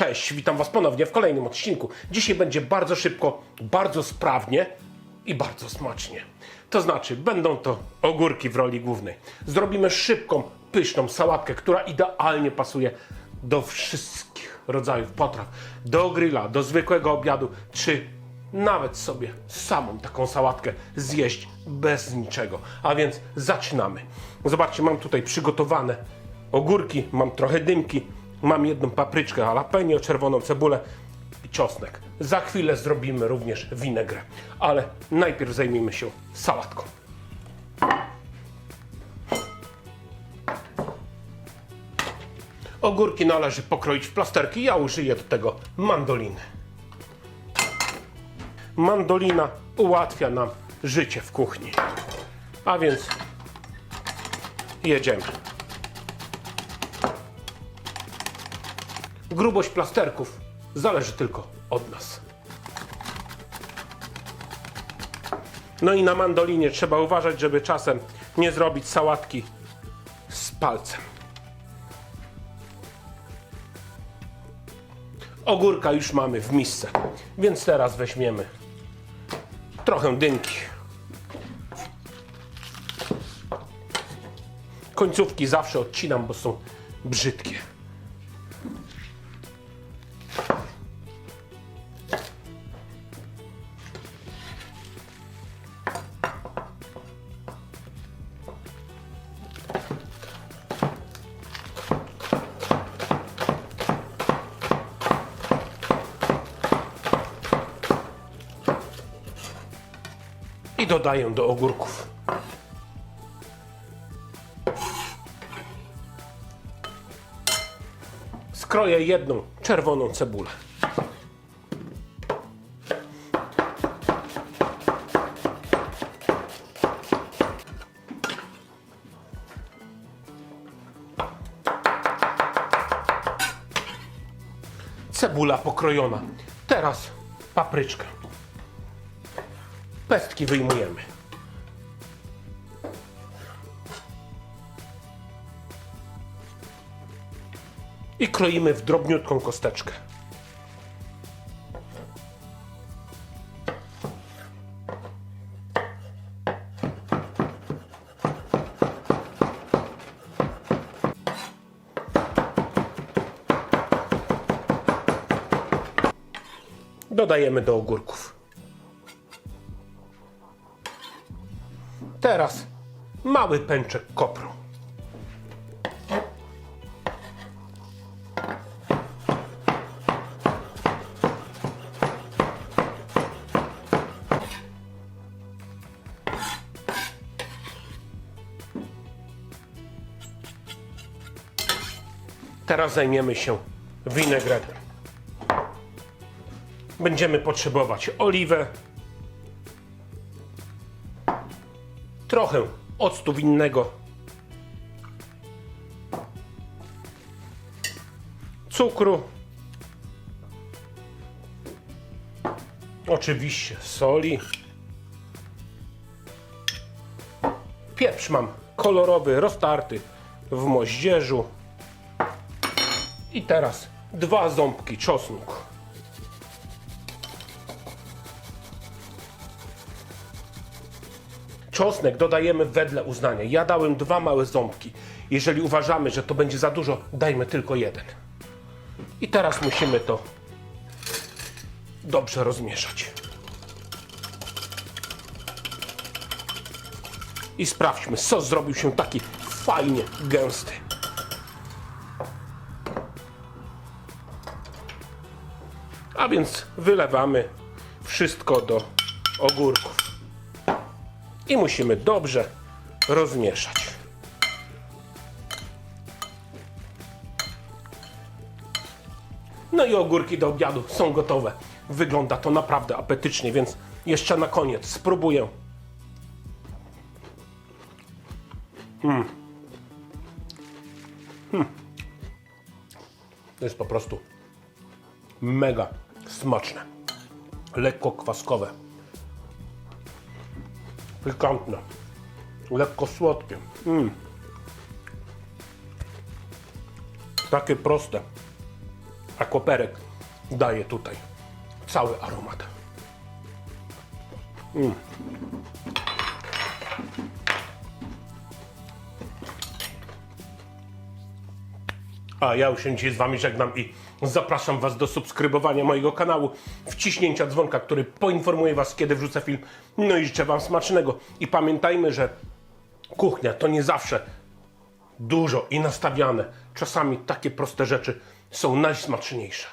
Cześć, witam Was ponownie w kolejnym odcinku. Dzisiaj będzie bardzo szybko, bardzo sprawnie i bardzo smacznie. To znaczy, będą to ogórki w roli głównej. Zrobimy szybką, pyszną sałatkę, która idealnie pasuje do wszystkich rodzajów potraw. Do grilla, do zwykłego obiadu, czy nawet sobie samą taką sałatkę zjeść bez niczego. A więc zaczynamy. Zobaczcie, mam tutaj przygotowane ogórki, mam trochę dymki, mam jedną papryczkę jalapeno, czerwoną cebulę i czosnek. Za chwilę zrobimy również winegrę, ale najpierw zajmijmy się sałatką. Ogórki należy pokroić w plasterki, ja użyję do tego mandoliny. Mandolina ułatwia nam życie w kuchni. A więc jedziemy. Grubość plasterków zależy tylko od nas. No i na mandolinie trzeba uważać, żeby czasem nie zrobić sałatki z palcem. Ogórka już mamy w misce, więc teraz weźmiemy trochę dynki. Końcówki zawsze odcinam, bo są brzydkie. Dodaję do ogórków. Skroję jedną czerwoną cebulę. Cebula pokrojona. Teraz papryczkę. Pestki wyjmujemy. I kroimy w drobniutką kosteczkę. Dodajemy do ogórków. Teraz mały pęczek kopru. Teraz zajmiemy się winegretem. Będziemy potrzebować oliwę, trochę octu winnego, cukru, oczywiście soli, pieprz mam kolorowy, roztarty w moździerzu. I teraz dwa ząbki czosnku. Czosnek dodajemy wedle uznania. Ja dałem dwa małe ząbki. Jeżeli uważamy, że to będzie za dużo, dajmy tylko jeden. I teraz musimy to dobrze rozmieszać. I sprawdźmy, sos zrobił się taki fajnie gęsty. A więc wylewamy wszystko do ogórków i musimy dobrze rozmieszać. No i ogórki do obiadu są gotowe. Wygląda to naprawdę apetycznie, więc jeszcze na koniec spróbuję. Hmm. Hmm. To jest po prostu mega smaczne. Lekko kwaskowe pikantne, lekko słodkie. Mm. Takie proste, A koperek daje tutaj cały aromat. A ja już się dzisiaj z Wami żegnam i zapraszam Was do subskrybowania mojego kanału, wciśnięcia dzwonka, który poinformuje Was, kiedy wrzucę film. No i życzę Wam smacznego. I pamiętajmy, że kuchnia to nie zawsze dużo i nastawiane. Czasami takie proste rzeczy są najsmaczniejsze.